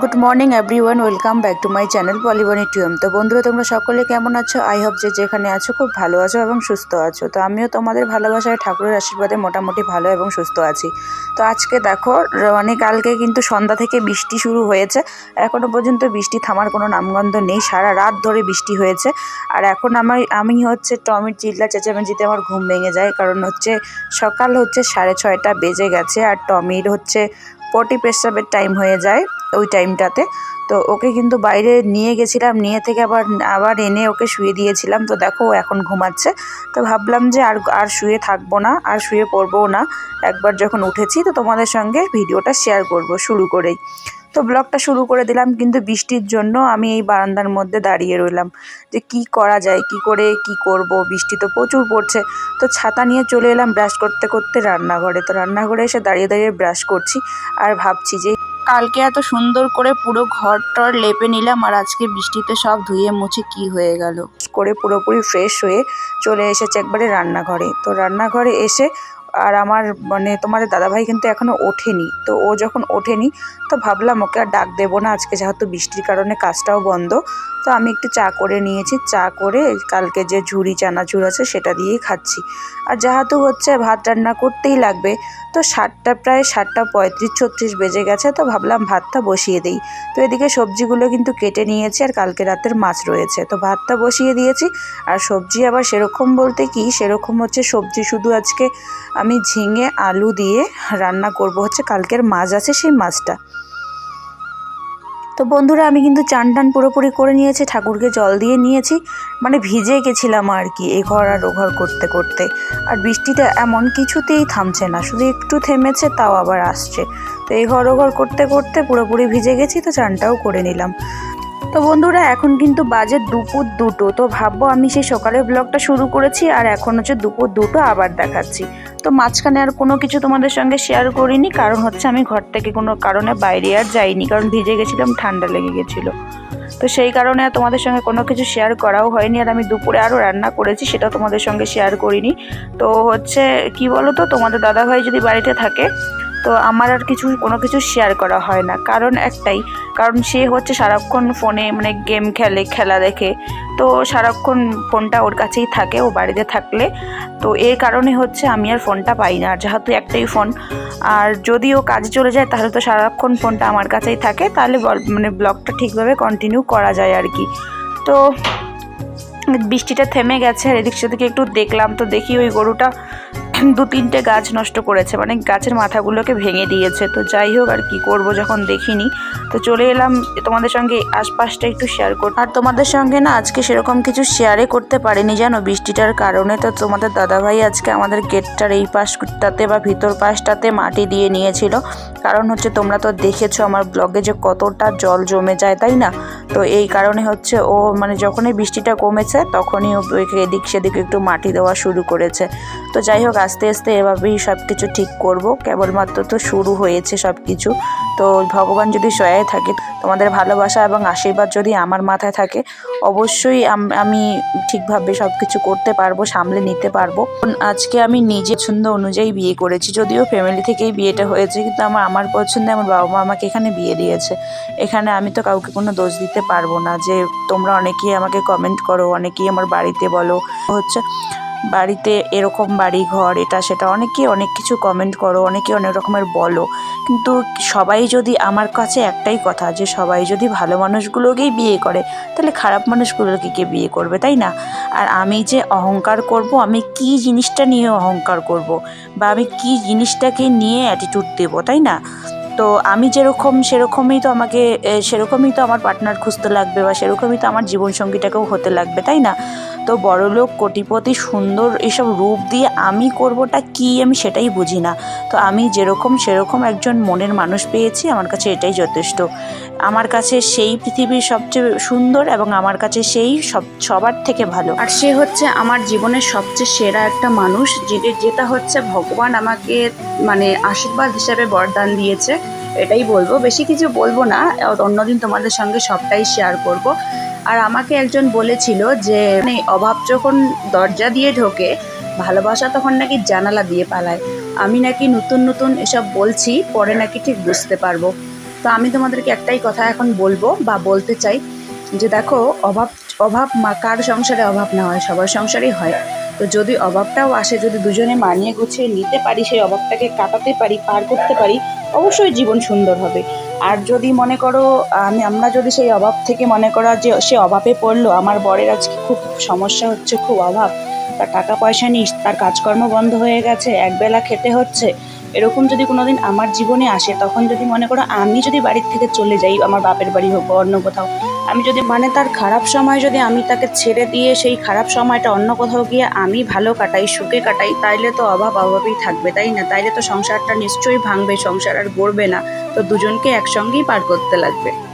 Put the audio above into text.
Good morning everyone welcome back to my channel পলিবনি টিউম তো বন্ধুরা, তোমরা সকলে কেমন আছো? আই হোপ যে যেখানে আছো খুব ভালো আছো এবং সুস্থ আছো। তো আমিও তোমাদের ভালোবাসায়, ঠাকুরের আশীর্বাদে মোটামুটি ভালো এবং সুস্থ আছি। তো আজকে দেখো মানে কালকে কিন্তু সন্ধ্যা থেকে বৃষ্টি শুরু হয়েছে। এখনও পর্যন্ত বৃষ্টি থামার কোনো নামগন্ধ নেই। সারা রাত ধরে বৃষ্টি হয়েছে। আর এখন আমার আমি হচ্ছে টমির চিল্লা চেঁচামেচিতে আমার ঘুম ভেঙে যায়। কারণ হচ্ছে সকাল হচ্ছে সাড়ে ছয়টা বেজে গেছে আর টমির হচ্ছে পটি পেশাবের টাইম হয়ে যায়। ওই টাইমটাতে। তো ওকে কিন্তু বাইরে নিয়ে গেছিলাম, নিয়ে থেকে আবার আবার এনে ওকে শুয়ে দিয়েছিলাম। তো দেখো এখন ঘুমাচ্ছে। তো ভাবলাম যে আর আর শুয়ে থাকব না, আর শুয়ে পড়বও না। একবার যখন উঠেছি তো তোমাদের সঙ্গে ভিডিওটা শেয়ার করব শুরু করেই। তো ব্লগটা শুরু করে দিলাম কিন্তু বৃষ্টির জন্য আমি এই বারান্দার মধ্যে দাঁড়িয়ে রইলাম। যে কি করা যায়, কি করে, কি করব? বৃষ্টি তো প্রচুর পড়ছে। তো ছাতা নিয়ে চলে এলাম ব্রাশ করতে করতে রান্নাঘরে। তো রান্নাঘরে এসে দাঁড়িয়ে দাঁড়িয়ে ব্রাশ করছি আর ভাবছি যে কালকে এত সুন্দর করে পুরো ঘর টর লেপে নিলাম আর আজকে বৃষ্টিতে সব ধুয়ে মুছে কি হয়ে গেল। করে পুরোপুরি ফ্রেশ হয়ে চলে এসেছে একবারে রান্নাঘরে। তো রান্নাঘরে এসে আর আমার মানে তোমার দাদাভাই কিন্তু এখনও ওঠেনি। তো ও যখন ওঠেনি, তো ভাবলাম ওকে আর ডাক দেবো না। আজকে যেহেতু বৃষ্টির কারণে কাজটাও বন্ধ, তো আমি একটু চা করে নিয়েছি। চা করে কালকে যে ঝুড়ি, চানাচুর আছে সেটা দিয়েই খাচ্ছি। আর যেহেতু হচ্ছে ভাত রান্না করতেই লাগবে, তো সাতটা প্রায় সাতটা পঁয়ত্রিশ, ছত্রিশ বেজে গেছে, তো ভাবলাম ভাতটা বসিয়ে দিই। তো এদিকে সবজিগুলো কিন্তু কেটে নিয়েছি আর কালকে রাতের মাছ রয়েছে। তো ভাতটা বসিয়ে দিয়েছি, আর সবজি আবার সেরকম বলতে কি, সেরকম হচ্ছে সবজি শুধু আজকে আমি ঝিঙে, আলু দিয়ে রান্না করব। হচ্ছে কালকের মাছ আছে, সেই মাছটা। তো বন্ধুরা, আমি কিন্তু চান টান পুরোপুরি করে নিয়েছি, ঠাকুরকে জল দিয়ে নিয়েছি। মানে ভিজে গেছিলাম আর কি, এ ঘর আর ও ঘর করতে করতে। আর বৃষ্টিটা এমন কিছুতেই থামছে না, শুধু একটু থেমেছে, তাও আবার আসছে। তো এই ঘর ও ঘর করতে করতে পুরোপুরি ভিজে গেছি, তো চানটাও করে নিলাম। তো বন্ধুরা, এখন কিন্তু বাজে দুপুর দুটো। তো ভাববো আমি সেই সকালের ব্লগটা শুরু করেছি, আর এখন হচ্ছে দুপুর দুটো আবার দেখাচ্ছি। তো মাঝখানে আর কোনো কিছু তোমাদের সঙ্গে শেয়ার করিনি, কারণ হচ্ছে আমি ঘর থেকে কোনো কারণে বাইরে আর যাইনি, কারণ ভিজে গেছিলাম, ঠান্ডা লেগে গেছিল। তো সেই কারণে আর তোমাদের সঙ্গে কোনো কিছু শেয়ার করাও হয়নি, আর আমি দুপুরে আরও রান্না করেছি, সেটা তোমাদের সঙ্গে শেয়ার করিনি। তো হচ্ছে, কি বলো তো তোমাদের দাদাভাই যদি বাড়িতে থাকে তো আমার আর কিছু, কোনো কিছু শেয়ার করা হয় না। কারণ একটাই, কারণ সে হচ্ছে সারাক্ষণ ফোনে মানে গেম খেলে, খেলা দেখে। তো সারাক্ষণ ফোনটা ওর কাছেই থাকে, ও বাড়িতে থাকলে। তো এর কারণে হচ্ছে আমি আর ফোনটা পাই না। আর যেহেতু একটাই ফোন আর যদি ও কাজে চলে যায়, তাহলে তো সারাক্ষণ ফোনটা আমার কাছেই থাকে। তাহলে মানে ব্লগটা ঠিকভাবে কন্টিনিউ করা যায় আর কি। তো বৃষ্টিটা থেমে গেছে, আর এদিক সেদিকে একটু দেখলাম, তো দেখি ওই গরুটা দু তিনটে গাছ নষ্ট করেছে মানে গাছের মাথাগুলোকে ভেঙে দিয়েছে। তো যাই হোক আর কি করব যখন দেখিনি, তো চলে এলাম তোমাদের সঙ্গে আশপাশটা একটু শেয়ার কর আর তোমাদের সঙ্গে না আজকে সেরকম কিছু শেয়ারে করতে পারিনি জানো বৃষ্টিটার কারণে। তো তোমাদের দাদাভাই আজকে আমাদের গেটটার এই পাশটাতে বা ভিতর পাশটাতে মাটি দিয়ে নিয়েছিল। কারণ হচ্ছে তোমরা তো দেখেছ আমার ব্লগে যে কতটা জল জমে যায়, তাই না? তো এই কারণে হচ্ছে ও মানে যখনই বৃষ্টিটা কমেছে তখনই ও এদিক সেদিক একটু মাটি দেওয়া শুরু করেছে। তো যাই হোক, আস্তে আস্তে এভাবেই সব কিছু ঠিক করব। কেবলমাত্র তো শুরু হয়েছে সব কিছু তো ভগবান যদি সহায় থাকে, তোমাদের ভালোবাসা এবং আশীর্বাদ যদি আমার মাথায় থাকে, অবশ্যই আমি ঠিকভাবে সব কিছু করতে পারব, সামলে নিতে পারব। আজকে আমি নিজে পছন্দ অনুযায়ী বিয়ে করেছি, যদিও ফ্যামিলি থেকেই বিয়েটা হয়েছে, কিন্তু আমার আমার পছন্দে আমার বাবা মা আমাকে এখানে বিয়ে দিয়েছে। এখানে আমি তো কাউকে কোনো দোষ দিতে পারব না যে তোমরা অনেকেই আমাকে কমেন্ট করো, অনেকেই আমার বাড়িতে বলো। হচ্ছে বাড়িতে এরকম বাড়ি, ঘর, এটা, সেটা অনেকে অনেক কিছু কমেন্ট করো অনেকে অনেক রকমের বলো। কিন্তু সবাই যদি আমার কাছে একটাই কথা যে সবাই যদি ভালো মানুষগুলোকেই বিয়ে করে, তাহলে খারাপ মানুষগুলোকে কে বিয়ে করবে, তাই না? আর আমি যে অহংকার করব, আমি কি জিনিসটা নিয়ে অহংকার করব? বা আমি কি জিনিসটাকে নিয়ে অ্যাটিটিউড দেবো, তাই না? তো আমি যেরকম, সেরকমই তো আমাকে সেরকমই তো আমার পার্টনার খুঁজতে লাগবে বা সেরকমই তো আমার জীবনসঙ্গীটাকেও হতে লাগবে, তাই না? তো বড়লোক কোটিপতি, সুন্দর এসব রূপ দিয়ে আমি করবোটা কি আমি সেটাই বুঝি না। তো আমি যেরকম সেরকম একজন মনের মানুষ পেয়েছি, আমার কাছে এটাই যথেষ্ট। আমার কাছে সেই পৃথিবীর সবচেয়ে সুন্দর এবং আমার কাছে সেই সব, সবার থেকে ভালো। আর সে হচ্ছে আমার জীবনের সবচেয়ে সেরা একটা মানুষ যেটা যেটা হচ্ছে ভগবান আমাকে মানে আশীর্বাদ হিসাবে বরদান দিয়েছে, এটাই বলব। বেশি কিছু বলব না, অন্যদিন তোমাদের সঙ্গে সবটাই শেয়ার করব। আর আমাকে একজন বলেছিল যে মানে অভাব যখন দরজা দিয়ে ঢোকে, ভালোবাসা তখন নাকি জানালা দিয়ে পালায়। আমি নাকি নতুন নতুন এসব বলছি, পরে নাকি ঠিক বুঝতে পারব। তো আমি তোমাদেরকে একটাই কথা এখন বলব বা বলতে চাই যে, দেখো, অভাব অভাব মা, কার সংসারে অভাব না হয়, সবার সংসারেই হয়। তো যদি অভাবটাও আসে, যদি দুজনে মানিয়ে গুছিয়ে নিতে পারি, সেই অভাবটাকে কাটাতে পারি, পার করতে পারি অবশ্যই জীবন সুন্দর হবে। আর যদি মনে করো, আমি, আমরা যদি সেই অভাব থেকে মনে করা যে, সে অভাবে পড়ল, আমার বরের আজকে খুব সমস্যা হচ্ছে, খুব অভাব। তার টাকা পয়সা নিস, তার কাজকর্ম বন্ধ হয়ে গেছে, একবেলা খেতে হচ্ছে এরকম যদি কোনো দিন আমার জীবনে আসে, তখন যদি মনে করো আমি যদি বাড়ির থেকে চলে যাই, আমার বাপের বাড়ি হোক অন্য কোথাও, আমি যদি মানে তার খারাপ সময় যদি আমি তাকে ছেড়ে দিয়ে সেই খারাপ সময়টা অন্য কোথাও গিয়ে আমি ভালো কাটাই, সুখে কাটাই, তাইলে তো অভাব অভাবেই থাকবে, তাই না? তাইলে তো সংসারটা নিশ্চয়ই ভাঙবে, সংসার আর গড়বে না। তো দুজনকে একসঙ্গেই পার করতে লাগবে।